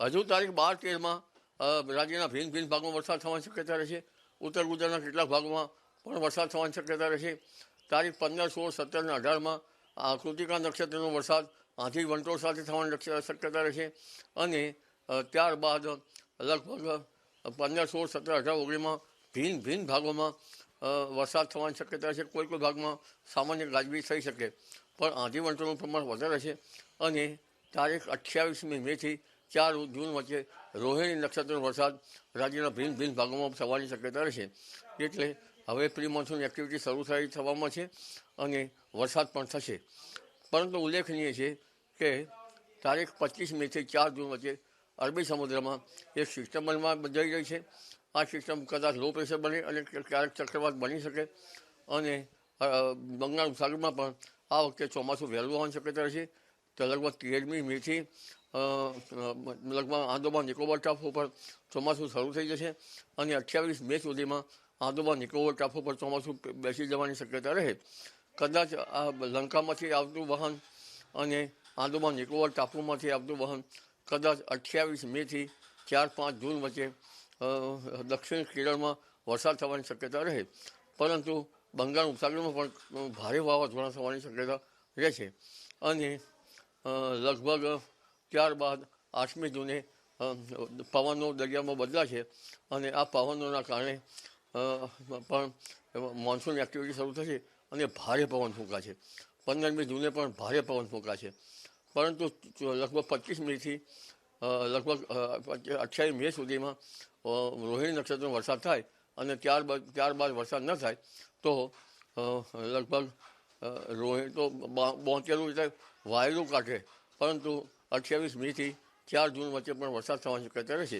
હજુ તારીખ બાર તેરમાં રાજ્યના ભિન્ન ભિન્ન ભાગમાં વરસાદ થવાની શક્યતા રહેશે. ઉત્તર ગુજરાતના કેટલાક ભાગમાં પણ વરસાદ થવાની શક્યતા રહેશે. તારીખ પંદર, સોળ સત્તર અને અઢારમાં કૃતિકા નક્ષત્રનો વરસાદ આથી વંટોળ સાથે થવાની શક્યતા રહેશે. અને ત્યારબાદ લગભગ પંદર, સોળ, સત્તર, અઢાર ઓગણીમાં ભિન્ન ભિન્ન ભાગોમાં વરસાદ થવાની શક્યતા છે કોઈ કોઈ ભાગમાં સામાન્ય ગાજવીજ થઈ શકે, પણ આંધી વંટોળનું પ્રમાણ વધારે છે. અને તારીખ અઠ્યાવીસમી મેથી ચાર જૂન વચ્ચે રોહિણી નક્ષત્રનો વરસાદ રાજ્યના ભિન્ન ભિન્ન ભાગોમાં થવાની શક્યતા રહેશે. એટલે હવે પ્રી મોન્સૂન એક્ટિવિટી શરૂ થઈ થવામાં છે અને વરસાદ પણ થશે. પરંતુ ઉલ્લેખનીય છે કે તારીખ પચીસ મેથી ચાર જૂન વચ્ચે અરબી સમુદ્રમાં એક સિસ્ટમ બનવા જઈ રહી છે. આ સિસ્ટમ કદાચ લો પ્રેશર બને અને ક્યારેક ચક્રવાત બની શકે અને બંગાળ સાગરમાં પણ આ વખતે ચોમાસું વહેલું આવવાની શક્યતા રહેશે. તો લગભગ તેરમી મેથી લગભગ આંદોમાન નિકોબાર ટાપુ પર ચોમાસું શરૂ થઈ જશે અને અઠ્યાવીસ મે સુધીમાં આંદોમાન નિકોબાર ટાપુ પર ચોમાસું બેસી જવાની શક્યતા રહે. કદાચ આ લંકામાંથી આવતું વહન અને આંદોમાન નિકોબાર ટાપુમાંથી આવતું વહન કદાચ અઠ્યાવીસ મેથી ચાર પાંચ જૂન વચ્ચે દક્ષિણ કેરળમાં વરસાદ થવાની શક્યતા રહે. પરંતુ બંગાળ ઉપસાગરમાં પણ ભારે વાવાઝોડા થવાની શક્યતા રહે છે. અને લગભગ ત્યારબાદ આઠમી જૂને પવનો દરિયામાં બદલાશે અને આ પવનોના કારણે પણ મોન્સૂન એક્ટિવિટી શરૂ થશે અને ભારે પવન ફૂંકાશે. પંદરમી જૂને પણ ભારે પવન ફૂંકાશે. પરંતુ લગભગ પચીસ મિનિટથી લગભગ અઠ્યાવીસ મે સુધીમાં રોહિણી નક્ષત્રનો વરસાદ થાય અને ત્યારબાદ ત્યારબાદ વરસાદ ન થાય તો લગભગ રોહિણી તો બોતેરું રીતે વાયરું કાઢે પરંતુ અઠ્યાવીસ મેથી ચાર જૂન વચ્ચે પણ વરસાદ થવાની શક્યતા રહેશે.